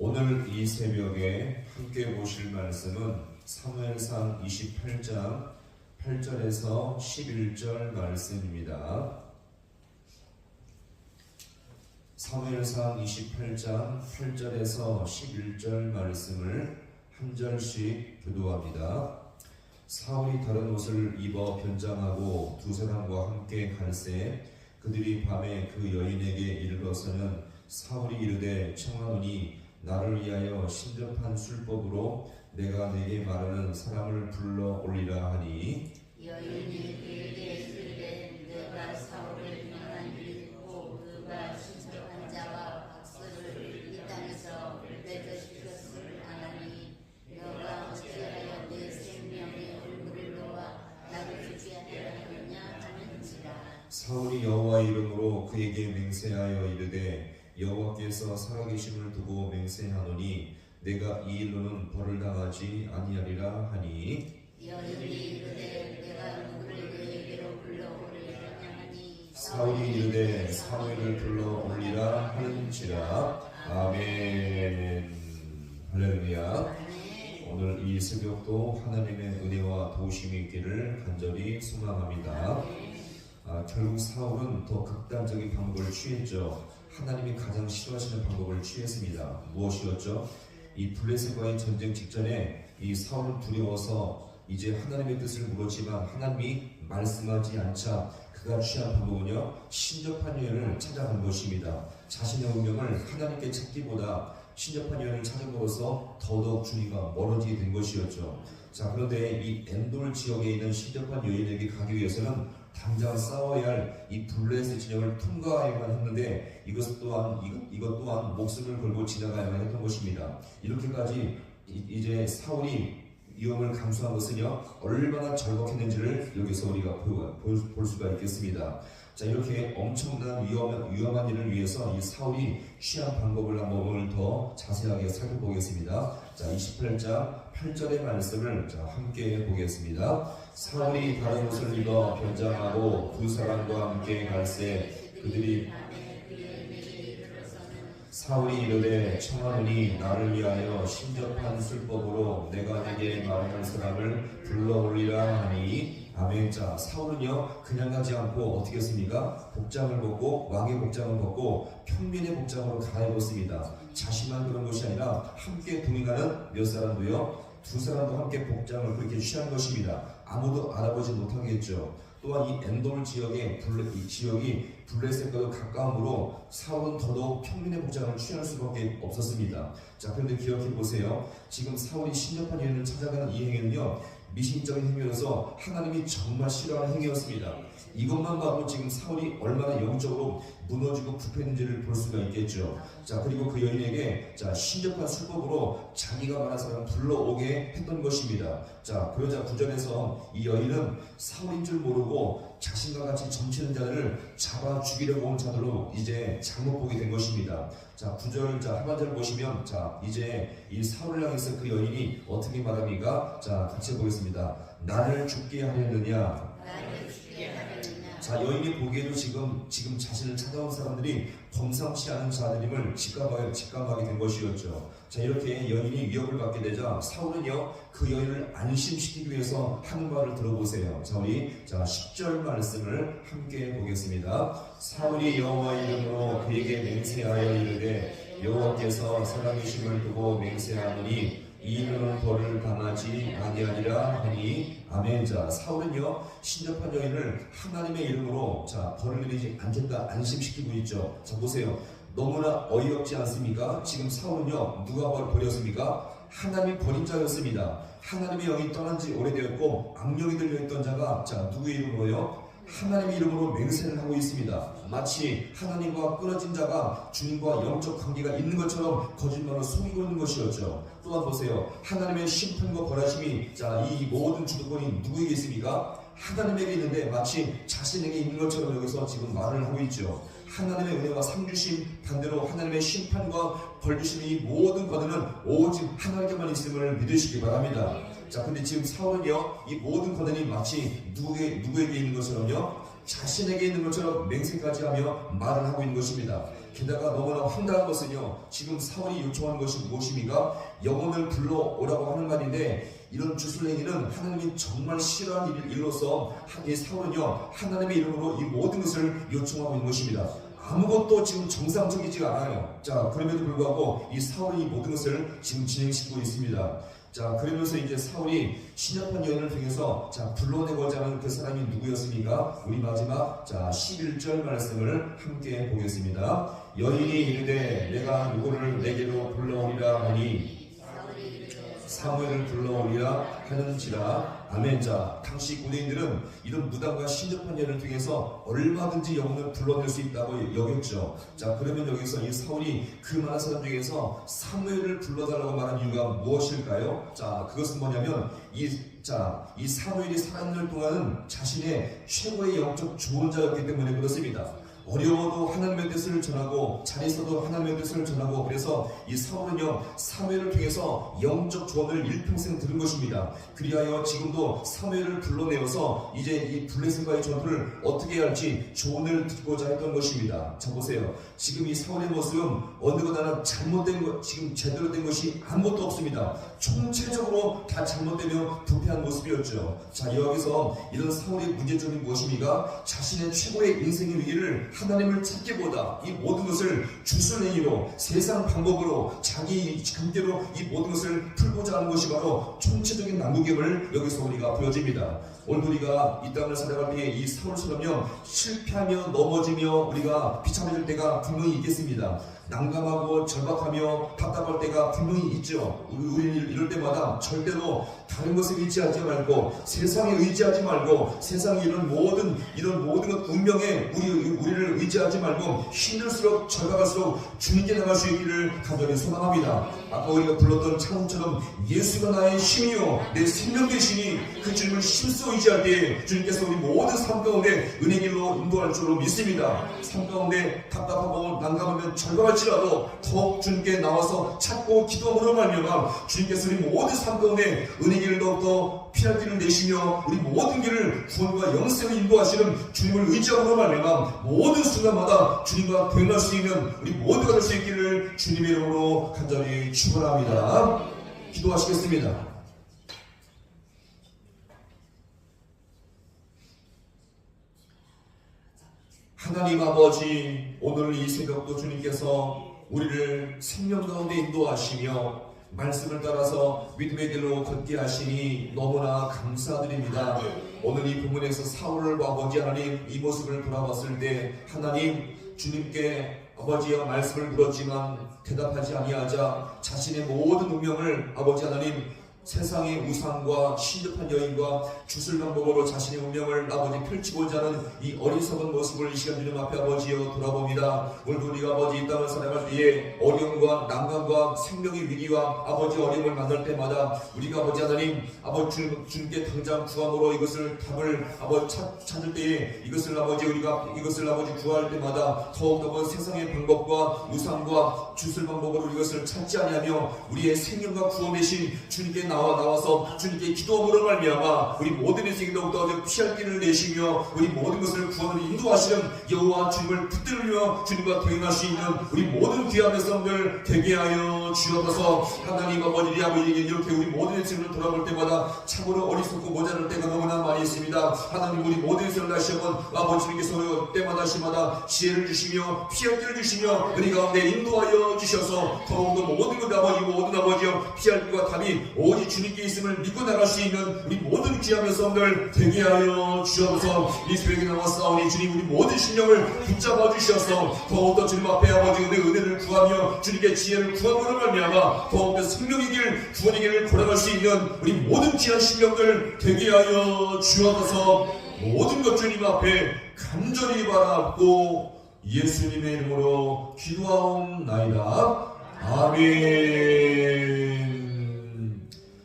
오늘 이 새벽에 함께 보실 말씀은 사무엘상 28장 8절에서 11절 말씀입니다. 사무엘상 28장 8절에서 11절 말씀을 한 절씩 교도합니다. 사울이 다른 옷을 입어 변장하고 두 사람과 함께 갈새 그들이 밤에 그 여인에게 이르러서는 사울이 이르되 청하노니 나를 위하여 신접한 술법으로 내가 내게 말하는 사람을 불러 올리라 하니 여인이 그에게 이르되 내가 사울을 명한 일이 있고 그가 신청한 자와 박수를 이 땅에서 배제시켰음을 아나니 너가 어찌하여 내 생명의 얼굴을 놓아 나를 죽게 하려 하느냐 하는지라. 사울이 여호와 이름으로 그에게 맹세하여 이르되 여호와께서 살아계심을 두고 맹세하노니 내가 이 일로는 벌을 당하지 아니하리라 하니? 사울이 이르되 사무엘을 불러 올리라 하는지라. 아멘. 할렐루야. 오늘 이 새벽도 하나님의 은혜와 도우심이 있기를 간절히 소망합니다. 아, 결국 사울은 더 극단적인 방법을 취했죠. 하나님이 가장 싫어하시는 방법을 취했습니다. 무엇이었죠? 이 블레셋과의 전쟁 직전에 이 사울은 두려워서 이제 하나님의 뜻을 물었지만 하나님이 말씀하지 않자 그가 취한 방법은요 신접한 여인을 찾아간 것입니다. 자신의 운명을 하나님께 찾기보다 신접한 여인을 찾음으로써 더더욱 주님과 멀어지게 된 것이었죠. 자 그런데 이 엔돌 지역에 있는 신접한 여인에게 가기 위해서는 당장 싸워야 할 이 블레셋 진영을 통과해야만 했는데 이것 또한 이것, 이것 또한 목숨을 걸고 지나가야만 했던 것입니다. 이렇게까지 이- 이제 사울이 위험을 감수한 것은요 얼마나 절박했는지를 여기서 우리가 보- 볼, 볼 수가 있겠습니다. 자 이렇게 엄청난 위험한, 위험한 일을 위해서 이 사울이 취한 방법을 한번 오늘 더 자세하게 살펴보겠습니다. 자 28장 8절의 말씀을 자, 함께 보겠습니다. 사울이 다른 옷을 입어 변장하고 두 사람과 함께 갈새 그들이 사울이 이르되 청하노니 나를 위하여 신접한 술법으로 내가 내게 말하는 사람을 불러 올리라 하니 아멘 자 사울은요 그냥 가지 않고 어떻게 했습니까 복장을 벗고 왕의 복장을 벗고 평민의 복장으로 갈아입었습니다 자신만 그런 것이 아니라 함께 동행하는 몇 사람도요 두 사람도 함께 복장을 그렇게 취한 것입니다 아무도 알아보지 못하겠죠 또한 이 엔돌 지역의 블레, 이 지역이 블레셋과도 가까우므로 사울은 더더욱 평민의 복장을 취할 수밖에 없었습니다. 자, 그런데 기억해 보세요. 지금 사울이 신접한 여인을 찾아가는 이 행위는요, 미신적인 행위여서 하나님이 정말 싫어하는 행위였습니다. 이것만 봐도 지금 사울이 얼마나 영적으로 무너지고 굽혔는지를 볼 수가 있겠죠. 자, 그리고 그 여인에게 자, 신접한 수법으로 자기가 말한 사람 불러오게 했던 것입니다. 자, 그러자 구절에서 이 여인은 사울인 줄 모르고 자신과 같이 점치는 자들을 잡아 죽이려고 온 자들로 이제 잘못 보게 된 것입니다. 자, 구절 자, 하반절 보시면 자, 이제 이 사울을 향해서 그 여인이 어떻게 말합니까? 자, 같이 보겠습니다. 나를 죽게 하려느냐? 나를 자 여인이 보기에도 지금 지금 자신을 찾아온 사람들이 범상치 않은 자들임을 직감하게, 직감하게 된 것이었죠. 자 이렇게 여인이 위협을 받게 되자 사울은요 그 여인을 안심시키기 위해서 하는 말을 들어보세요. 자 우리 자 10절 말씀을 함께 보겠습니다. 사울이 여호와 이름으로 그에게 맹세하여 이르되 여호와께서 사랑이심을 두고 맹세하노니 이 일은 벌을 당하지 아니하리라 하니 아멘. 자 사울은요 신접한 여인을 하나님의 이름으로 자 벌을 내리지 않겠다 안심시키고 있죠. 자 보세요. 너무나 어이없지 않습니까? 지금 사울은요 누가 벌 버렸습니까? 하나님이 버린 자였습니다. 하나님의 영이 떠난 지 오래되었고 악령이 들려있던 자가 자 누구의 이름으로요 하나님의 이름으로 맹세를 하고 있습니다. 마치 하나님과 끊어진 자가 주님과 영적 관계가 있는 것처럼 거짓말을 속이고 있는 것이었죠. 또한 보세요. 하나님의 심판과 벌하심이 자, 이 모든 주도권이 누구에게 있습니까? 하나님에게 있는데 마치 자신에게 있는 것처럼 여기서 지금 말을 하고 있죠. 하나님의 은혜와 상주심 반대로 하나님의 심판과 벌주심 이 모든 권한은 오직 하나님께만 있음을 믿으시기 바랍니다. 자, 근데 지금 사울은요, 이 모든 권한이 마치 누구에게, 누구에게 있는 것처럼요, 자신에게 있는 것처럼 맹세까지 하며 말을 하고 있는 것입니다. 게다가 너무나 황당한 것은요, 지금 사울이 요청하는 것이 무엇입니까? 영혼을 불러오라고 하는 말인데, 이런 주술행위는 하나님이 정말 싫어하는 일- 일로서 이 사울은요, 하나님의 이름으로 이 모든 것을 요청하고 있는 것입니다. 아무것도 지금 정상적이지가 않아요. 자, 그럼에도 불구하고 이 사울이 이 모든 것을 지금 진행시키고 있습니다. 자, 그러면서 이제 사울이 신약한 여인을 통해서 자, 불러내고자 하는 그 사람이 누구였습니까? 우리 마지막 자, 11절 말씀을 함께 보겠습니다. 여인이 이르되 내가 누구를 내게로 불러오리라 하니 사무엘을 불러오리라 하는지라 아멘 자 당시 고대인들은 이런 무당과 신접한 예를 통해서 얼마든지 영혼을 불러낼 수 있다고 여겼죠 자 그러면 여기서 이 사울이 그 많은 사람 중에서 사무엘을 불러달라고 말한 이유가 무엇일까요? 자 그것은 뭐냐면 이 자, 이 사무엘이 살아있는 동안은 자신의 최고의 영적 좋은 자였기 때문에 그렇습니다. 어려워도 하나님의 뜻을 전하고 잘 있어도 하나님의 뜻을 전하고 그래서 이 사울은요 사무엘을 통해서 영적 조언을 일평생 들은 것입니다. 그리하여 지금도 사무엘을 불러내어서 이제 이 블레셋과의 전투를 어떻게 할지 조언을 듣고자 했던 것입니다. 자 보세요. 지금 이 사울의 모습은 어느 것 하나 잘못된 것 지금 제대로 된 것이 아무것도 없습니다. 총체적으로 다 잘못되며 부패한 모습이었죠. 자 여기서 이런 사울의 문제점이 무엇입니까? 자신의 최고의 인생의 위기를 하나님을 찾기보다 이 모든 것을 주술행위로 세상 방법으로 자기 감대로 이 모든 것을 풀고자 하는 것이 바로 총체적인 남부경을 여기서 우리가 보여집니다. 오늘 우리가 이 땅을 살아갈 때에 이 사울처럼요 실패하며 넘어지며 우리가 비참해질 때가 분명히 있겠습니다. 난감하고 절박하며 답답할 때가 분명히 있죠. 우리- 우리는 이럴 때마다 절대로 다른 것에 의지하지 말고 세상에 의지하지 말고 세상의 이런 모든 이런 모든 것 운명에 우리 우리를 의지하지 말고 힘들수록 절박할수록 주님께 나갈 수 있기를 간절히 소망합니다. 아까 우리가 불렀던 찬송처럼 예수가 나의 힘이요 내 생명 되시니 그 주님을 힘써 의지할 때 주님께서 우리 모든 삶 가운데 은혜 길로 인도할 줄로 믿습니다. 삶 가운데 답답하고 난감하면 절박할 지라도 더욱 주님께 나와서 찾고 기도함으로 말미암아 주님께서 우리 모든 삶 가운데 은혜 길을 더욱더 피할 길을 내시며 우리 모든 길을 구원과 영생을 인도하시는 주님을 의지함으로 말미암아 모든 순간마다 주님과 동행할 수 있는 우리 모두가 될 수 있기를 주님의 이름으로 간절히 축원합니다. 기도하시겠습니다. 하나님 아버지 오늘 이 새벽도 주님께서 우리를 생명 가운데 인도하시며 말씀을 따라서 믿음의 길로 걷게 하시니 너무나 감사드립니다. 오늘 이 본문에서 사울을 아버지 하나님 이 모습을 돌아봤을 때 하나님 주님께 아버지여 말씀을 물었지만 대답하지 아니하자 자신의 모든 운명을 아버지 하나님 세상의 우상과 신접한 여인과 주술 방법으로 자신의 운명을 아버지 펼치고자 하는 이 어리석은 모습을 이 시간 주님 앞에 아버지여 돌아봅니다. 오늘도 우리가 아버지 이 땅을 살아갈 때에 어려움과 난감과 생명의 위기와 아버지 어려움을 만날 때마다 우리가 아버지 하나님 아버지 주, 주님께 당장 구함으로 이것을 답을 아버지 찾, 찾을 때에 이것을 아버지 우리가 이것을 아버지 구할 때마다 더욱더 세상의 방법과 우상과 주술 방법으로 이것을 찾지 아니하며 우리의 생명과 구원이신 주님께 나와 나와서 주님께 기도함으로 말미암아 우리 모든 인생이 더욱더 피할 길을 내시며 우리 모든 것을 구원으로 인도하시는 여호와 주님을 붙들며 주님과 동행할 수 있는 우리 모든 귀한 백성들 되게 하여 주옵소서. 하나님 아버지 아버지 이렇게 우리 모든 인생을 돌아볼 때마다 참으로 어리석고 모자랄 때가 너무나 많이 있습니다. 하나님 우리 모든 인생을 다시 한번 아버지님께서 때마다 시마다 지혜를 주시며 피할 길을 주시며 우리 가운데 인도하여 주셔서 더욱더 모든 것 아버지 모든 아버지여 피할 길과 답이 오직 주님께 있음을 믿고 나갈 수 있는 우리 모든 귀한 백성들 되게 하여 주옵소서. 이 새벽에 나와 싸우니 주님 우리 모든 신령을 붙잡아 주셔서. 더욱더 주님 앞에 아버지 은혜, 은혜를 구하며 주님께 지혜를 구함으로 말미암아 더욱더 생명의 길 구원의 길을 걸어갈 수 있는 우리 모든 귀한 신령들 되게 하여 주옵소서. 모든 것 주님 앞에 간절히 바라고 예수님의 이름으로 기도하옵나이다. 아멘